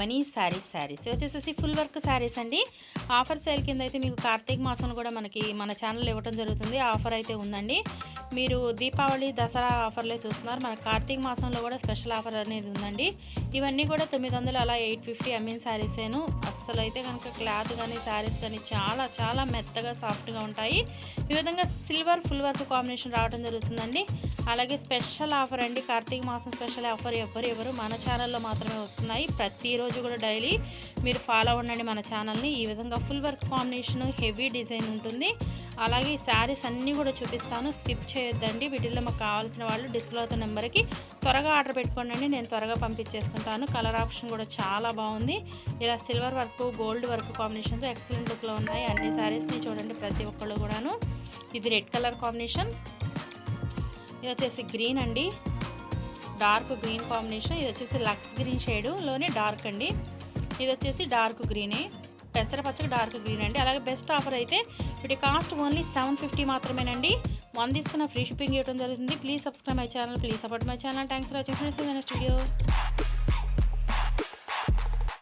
Money sarees sarees వచ్చేసేసి full work saris అండి. Offer sale కింద అయితే మీకు కార్తీక మాసం కూడా మనకి మన ఛానల్ ఇవ్వడం జరుగుతుంది. ఆఫర్ అయితే ఉందండి. మీరు దీపావళి దసరా ఆఫర్లే చూస్తున్నారు. మన కార్తీక మాసంలో కూడా స్పెషల్ ఆఫర్ అనేది ఉందండి. ఇవన్నీ కూడా తొమ్మిది వందలు అలా ఎయిట్ ఫిఫ్టీ అమ్మిన శారీసేను అస్సలు అయితే కనుక క్లాత్ కానీ శారీస్ కానీ చాలా చాలా మెత్తగా సాఫ్ట్గా ఉంటాయి. ఈ విధంగా సిల్వర్ ఫుల్ వర్క్ కాంబినేషన్ రావడం జరుగుతుందండి. అలాగే స్పెషల్ ఆఫర్ అండి. కార్తీక మాసం స్పెషల్ ఆఫర్ ఎవరు ఎవరు మన ఛానల్లో మాత్రమే వస్తున్నాయి. ప్రతిరోజు కూడా డైలీ మీరు ఫాలో అవ్వండి మన ఛానల్ని. ఈ విధంగా full work combination heavy design ఉంటుంది. అలాగే ఈ శారీస్ అన్నీ కూడా చూపిస్తాను. స్కిప్ చేయొద్దండి. వీటిల్లో మాకు కావాల్సిన వాళ్ళు డిస్ప్లే అవుతున్న నెంబర్కి త్వరగా ఆర్డర్ పెట్టుకోండి నేను త్వరగా పంపించేస్తుంటాను. కలర్ ఆప్షన్ కూడా చాలా బాగుంది. ఇలా సిల్వర్ వర్క్ గోల్డ్ వర్క్ కాంబినేషన్తో ఎక్సలెంట్ లుక్లో ఉన్నాయి. అన్ని శారీస్ని చూడండి ప్రతి ఒక్కళ్ళు కూడాను. ఇది రెడ్ కలర్ కాంబినేషన్. ఇది వచ్చేసి గ్రీన్ అండి. Dark green combination. ఇది వచ్చేసి లక్స్ గ్రీన్ షేడులోనే డార్క్ అండి. ఇది వచ్చేసి డార్క్ గ్రీనే. పెసరపచ్చకి డార్క్ గ్రీన్ అండి. అలాగే బెస్ట్ ఆఫర్ అయితే వీటి కాస్ట్ ఓన్లీ సెవెన్ ఫిఫ్టీ మాత్రమేనండి. వన్ తీసుకున్న ఫ్రీ షిప్పింగ్ ఇవ్వడం జరుగుతుంది. Please subscribe my channel please support my channel thanks for watching next video